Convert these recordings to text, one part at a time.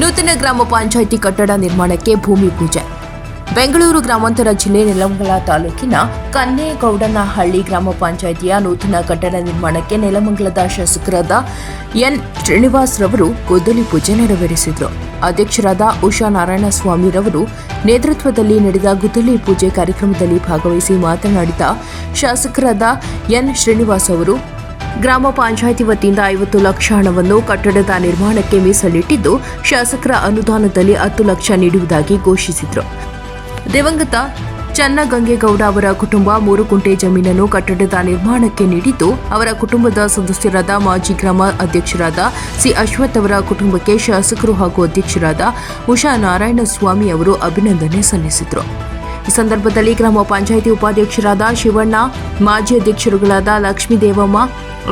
ನೂತನ ಗ್ರಾಮ ಪಂಚಾಯಿತಿ ಕಟ್ಟಡ ನಿರ್ಮಾಣಕ್ಕೆ ಭೂಮಿ ಪೂಜೆ. ಬೆಂಗಳೂರು ಗ್ರಾಮಾಂತರ ಜಿಲ್ಲೆ ನೆಲಮಂಗಲ ತಾಲೂಕಿನ ಕನ್ನೇಗೌಡನಹಳ್ಳಿ ಗ್ರಾಮ ಪಂಚಾಯಿತಿಯ ನೂತನ ಕಟ್ಟಡ ನಿರ್ಮಾಣಕ್ಕೆ ನೆಲಮಂಗಲದ ಶಾಸಕರಾದ ಎನ್ ಶ್ರೀನಿವಾಸ್ ರವರು ಗೊದ್ದಲಿ ಪೂಜೆ ನೆರವೇರಿಸಿದರು. ಅಧ್ಯಕ್ಷರಾದ ಉಷಾ ನಾರಾಯಣಸ್ವಾಮಿ ರವರು ನೇತೃತ್ವದಲ್ಲಿ ನಡೆದ ಗುದ್ದಲಿ ಪೂಜೆ ಕಾರ್ಯಕ್ರಮದಲ್ಲಿ ಭಾಗವಹಿಸಿ ಮಾತನಾಡಿದ ಶಾಸಕರಾದ ಎನ್ ಶ್ರೀನಿವಾಸ್ ಅವರು ಗ್ರಾಮ ಪಂಚಾಯಿತಿ ವತಿಯಿಂದ ಐವತ್ತು ಲಕ್ಷ ಹಣವನ್ನು ಕಟ್ಟಡದ ನಿರ್ಮಾಣಕ್ಕೆ ಮೀಸಲಿಟ್ಟಿದ್ದು, ಶಾಸಕರ ಅನುದಾನದಲ್ಲಿ ಹತ್ತು ಲಕ್ಷ ನೀಡುವುದಾಗಿ ಘೋಷಿಸಿದರು. ದಿವಂಗತ ಚನ್ನಗಂಗೇಗೌಡ ಅವರ ಕುಟುಂಬ ಮೂರು ಕುಂಟೆ ಜಮೀನನ್ನು ಕಟ್ಟಡದ ನಿರ್ಮಾಣಕ್ಕೆ ನೀಡಿದ್ದು, ಅವರ ಕುಟುಂಬದ ಸದಸ್ಯರಾದ ಮಾಜಿ ಗ್ರಾಮ ಅಧ್ಯಕ್ಷರಾದ ಸಿ ಅಶ್ವಥ್ ಅವರ ಕುಟುಂಬಕ್ಕೆ ಶಾಸಕರು ಹಾಗೂ ಅಧ್ಯಕ್ಷರಾದ ಉಷಾ ನಾರಾಯಣಸ್ವಾಮಿ ಅವರು ಅಭಿನಂದನೆ ಸಲ್ಲಿಸಿದರು. ಈ ಸಂದರ್ಭದಲ್ಲಿ ಗ್ರಾಮ ಪಂಚಾಯಿತಿ ಉಪಾಧ್ಯಕ್ಷರಾದ ಶಿವಣ್ಣ, ಮಾಜಿ ಅಧ್ಯಕ್ಷರುಗಳಾದ ಲಕ್ಷ್ಮೀ ದೇವಮ್ಮ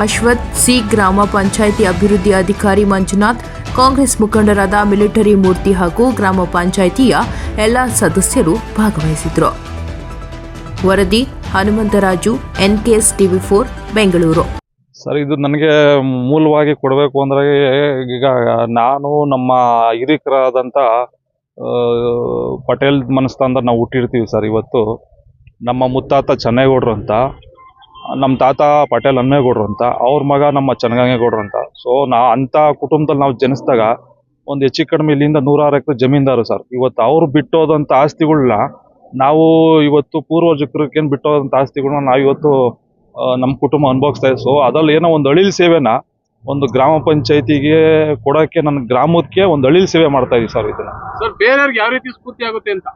ಅಶ್ವಥ್ ಸಿ ಗ್ರಾಮ ಪಂಚಾಯಿತಿ ಅಭಿವೃದ್ಧಿ ಅಧಿಕಾರಿ ಮಂಜುನಾಥ್, ಕಾಂಗ್ರೆಸ್ ಮುಖಂಡರಾದ ಮಿಲಿಟರಿ ಮೂರ್ತಿ ಹಾಗೂ ಗ್ರಾಮ ಪಂಚಾಯಿತಿಯ ಎಲ್ಲ ಸದಸ್ಯರು ಭಾಗವಹಿಸಿದರು ವರದಿ Hanumantharaju, NKS TV four, Bengaluru. Sir, ಇದು ನನಗೆ ಮೂಲವಾಗಿ ಕೊಡಬೇಕು ಅಂದರೆ ಈಗ ನಾನು ನಮ್ಮ ಹಿರಿಕರಾದಂಥ ಪಟೇಲ್ ಮನಸ್ಥಾನದ ನಾವು ಹುಟ್ಟಿರ್ತೀವಿ ಸರ್ ಇವತ್ತು. ನಮ್ಮ ಮುತ್ತಾತ ಚೆನ್ನೇಗೌಡರು ಅಂತ. ನಮ್ಮ ತಾತ ಪಟೇಲ್ ಹನ್ಮೇಗೌಡ್ರು ಅಂತ ಅವ್ರ ಮಗ ನಮ್ಮ ಚೆನ್ನಗಂಗೇಗೌಡರು ಅಂತ. ಸೊ ನಾ ಅಂಥ ಕುಟುಂಬದಲ್ಲಿ ನಾವು ಜನಿಸಿದಾಗ ಒಂದು ಹೆಚ್ಚು ಕಡಿಮೆ ಇಲ್ಲಿಂದ ನೂರಾರು ಎಕರೆ ಜಮೀನ್ದಾರು ಸರ್. ಇವತ್ತು ಅವ್ರು ಬಿಟ್ಟೋದಂಥ ಆಸ್ತಿಗಳನ್ನ ನಾವು ಇವತ್ತು ಪೂರ್ವಜಕರಿಗೇನು ಬಿಟ್ಟೋದಂಥ ಆಸ್ತಿಗಳನ್ನ ನಾವು ಇವತ್ತು ನಮ್ಮ ಕುಟುಂಬ ಅನುಭವಿಸ್ತಾ ಇದೆ ಸೊ ಅದರಲ್ಲಿ ಏನೋ ಒಂದು ಅಳಿಲ್ ಸೇವೆನ ಒಂದು ಗ್ರಾಮ ಪಂಚಾಯತಿಗೆ ಕೊಡೋಕ್ಕೆ ನನ್ನ ಗ್ರಾಮಕ್ಕೆ ಒಂದು ಅಳಿಲ್ ಸೇವೆ ಮಾಡ್ತಾ ಇದೀವಿ ಸರ್ ಇದನ್ನ. ಸರ್ ಬೇರೆಯವ್ರಿಗೆ ಯಾವ ರೀತಿ ಸ್ಫೂರ್ತಿ ಆಗುತ್ತೆ ಅಂತ?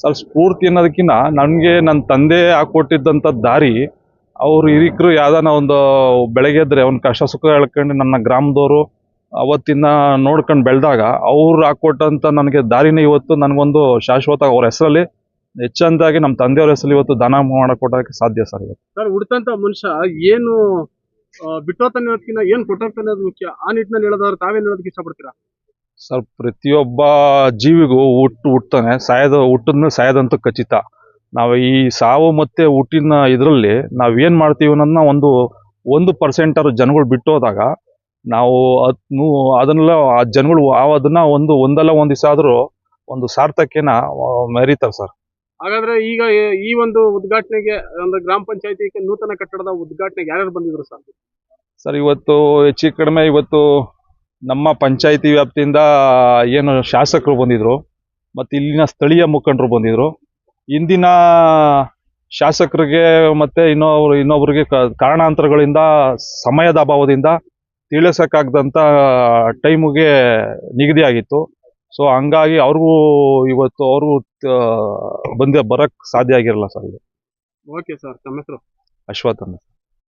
ಸರ್ ಸ್ಫೂರ್ತಿ ಅನ್ನೋದಕ್ಕಿಂತ ನನಗೆ ನನ್ನ ತಂದೆ ಹಾಕೊಟ್ಟಿದ್ದಂಥ ದಾರಿ ಅವ್ರು ಹಿರಿಕರು ಯಾವ್ದಾನ ಒಂದು ಬೆಳಗ್ಗೆ ಎದ್ರೆ ಅವ್ನ ಕಷ್ಟ ಸುಖ ಹೇಳ್ಕೊಂಡು ನನ್ನ ಗ್ರಾಮದವರು ಅವತ್ತಿನ ನೋಡ್ಕೊಂಡು ಬೆಳೆದಾಗ ಅವ್ರು ಹಾಕೊಟ್ಟಂತ ನನಗೆ ದಾರಿನ ಇವತ್ತು ನನಗೊಂದು ಶಾಶ್ವತ ಅವ್ರ ಹೆಸರಲ್ಲಿ ಹೆಚ್ಚಂದಾಗಿ ನಮ್ಮ ತಂದೆಯವ್ರ ಹೆಸರಲ್ಲಿ ಇವತ್ತು ದಾನ ಮಾಡಕ್ಕೆ ಕೊಡೋಕ್ಕೆ ಸಾಧ್ಯ ಸರ್ ಇವತ್ತು. ಸರ್ ಹುಡ್ತಂತ ಮನುಷ್ಯ ಏನು ಬಿಟ್ಟೋತಾನೆ ಅನ್ನೋದಕ್ಕಿಂತ ಏನ್ ಕೊಟ್ಟೋಗ್ತಾನೆ ಅನ್ನೋದು ಮುಖ್ಯ? ಆ ನಿಟ್ಟಿನಲ್ಲಿ ಹೇಳೋದಾದ್ರೆ ತಾವೇನು ಹೇಳೋದಕ್ಕೆ ಇಷ್ಟಪಡ್ತೀರಾ? ಸರ್ ಪ್ರತಿಯೊಬ್ಬ ಜೀವಿಗೂ ಹುಟ್ಟು ಹುಟ್ತಾನೆ ಸಾಯದ ಹುಟ್ಟಿದ್ಮೇಲೆ ಸಾಯದಂತೂ ಖಚಿತ. ನಾವು ಈ ಸಾವು ಮತ್ತೆ ಹುಟ್ಟಿನ ಇದರಲ್ಲಿ ನಾವು ಏನು ಮಾಡ್ತೀವಿ ಅನ್ನೋದನ್ನ ಒಂದು ಒಂದು ಪರ್ಸೆಂಟರು ಜನಗಳು ಬಿಟ್ಟು ಹೋದಾಗ ನಾವು ಅದು ಅದನ್ನೆಲ್ಲ ಆ ಜನಗಳು ಅದನ್ನು ಅದನ್ನ ಒಂದು ಒಂದಲ್ಲ ಒಂದು ದಿವಸ ಆದರೂ ಒಂದು ಸಾರ್ಥಕ್ಯನ ಮೆರೀತಾರೆ ಸರ್. ಹಾಗಾದ್ರೆ ಈಗ ಈ- ಈ ಒಂದು ಉದ್ಘಾಟನೆಗೆ ಒಂದು ಗ್ರಾಮ ಪಂಚಾಯತಿ ನೂತನ ಕಟ್ಟಡದ ಉದ್ಘಾಟನೆಗೆ ಯಾರ್ಯಾರು ಬಂದಿದ್ರು ಸರ್? ಸರ್ ಇವತ್ತು ಹೆಚ್ಚು ಕಡಿಮೆ ಇವತ್ತು ನಮ್ಮ ಪಂಚಾಯಿತಿ ವ್ಯಾಪ್ತಿಯಿಂದ ಏನು ಶಾಸಕರು ಬಂದಿದ್ರು ಮತ್ತು ಇಲ್ಲಿನ ಸ್ಥಳೀಯ ಮುಖಂಡರು ಬಂದಿದ್ರು. ಇಂದಿನ ಶಾಸಕರಿಗೆ ಮತ್ತೆ ಇನ್ನೊಬ್ರು ಇನ್ನೊಬ್ರಿಗೆ ಕ- ಕಾರಣಾಂತರಗಳಿಂದ ಸಮಯದ ಅಭಾವದಿಂದ ತಿಳಿಸೋಕ್ಕಾಗದಂಥ ಟೈಮಿಗೆ ನಿಗದಿ ಆಗಿತ್ತು. ಸೊ ಹಂಗಾಗಿ ಅವ್ರಿಗೂ ಇವತ್ತು ಅವ್ರಿಗೂ ಬಂದ ಬರಕ್ಕೆ ಸಾಧ್ಯ ಆಗಿರಲ್ಲ ಸರ್ ಇದು. ಓಕೆ ಸರ್ ತಮ್ಮ ಹೆಸರು? ಅಶ್ವಥ್ ಅಂತ